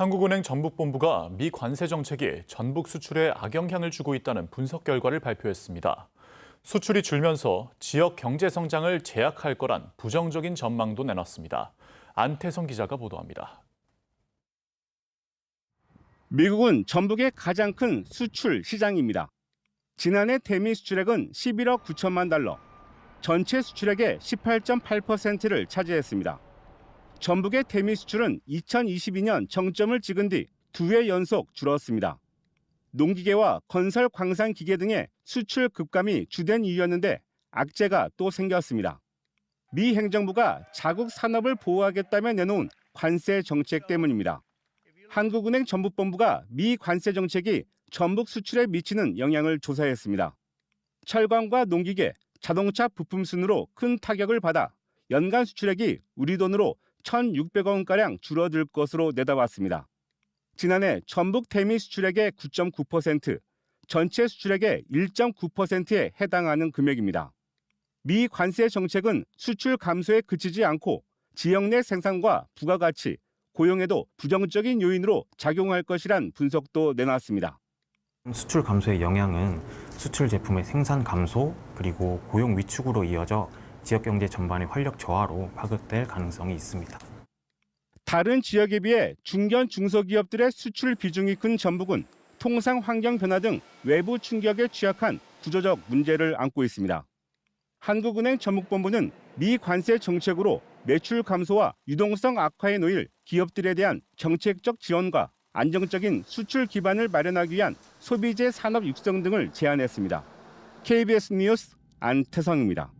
한국은행 전북본부가 미 관세 정책이 전북 수출에 악영향을 주고 있다는 분석 결과를 발표했습니다. 수출이 줄면서 지역 경제 성장을 제약할 거란 부정적인 전망도 내놨습니다. 안태성 기자가 보도합니다. 미국은 전북의 가장 큰 수출 시장입니다. 지난해 대미 수출액은 11억 9천만 달러, 전체 수출액의 18.8%를 차지했습니다. 전북의 대미 수출은 2022년 정점을 찍은 뒤 두 해 연속 줄었습니다. 농기계와 건설 광산 기계 등의 수출 급감이 주된 이유였는데 악재가 또 생겼습니다. 미 행정부가 자국 산업을 보호하겠다며 내놓은 관세 정책 때문입니다. 한국은행 전북본부가 미 관세 정책이 전북 수출에 미치는 영향을 조사했습니다. 철강과 농기계, 자동차 부품 순으로 큰 타격을 받아 연간 수출액이 우리 돈으로 1,600억 원가량 줄어들 것으로 내다봤습니다. 지난해 전북 대미 수출액의 9.9%, 전체 수출액의 1.9%에 해당하는 금액입니다. 미 관세 정책은 수출 감소에 그치지 않고 지역 내 생산과 부가가치, 고용에도 부정적인 요인으로 작용할 것이란 분석도 내놨습니다. 수출 감소의 영향은 수출 제품의 생산 감소 그리고 고용 위축으로 이어져 지역 경제 전반의 활력 저하로 파급될 가능성이 있습니다. 다른 지역에 비해 중견 중소기업들의 수출 비중이 큰 전북은 통상 환경 변화 등 외부 충격에 취약한 구조적 문제를 안고 있습니다. 한국은행 전북본부는 미 관세 정책으로 매출 감소와 유동성 악화에 놓일 기업들에 대한 정책적 지원과 안정적인 수출 기반을 마련하기 위한 소비재 산업 육성 등을 제안했습니다. KBS 뉴스 안태성입니다.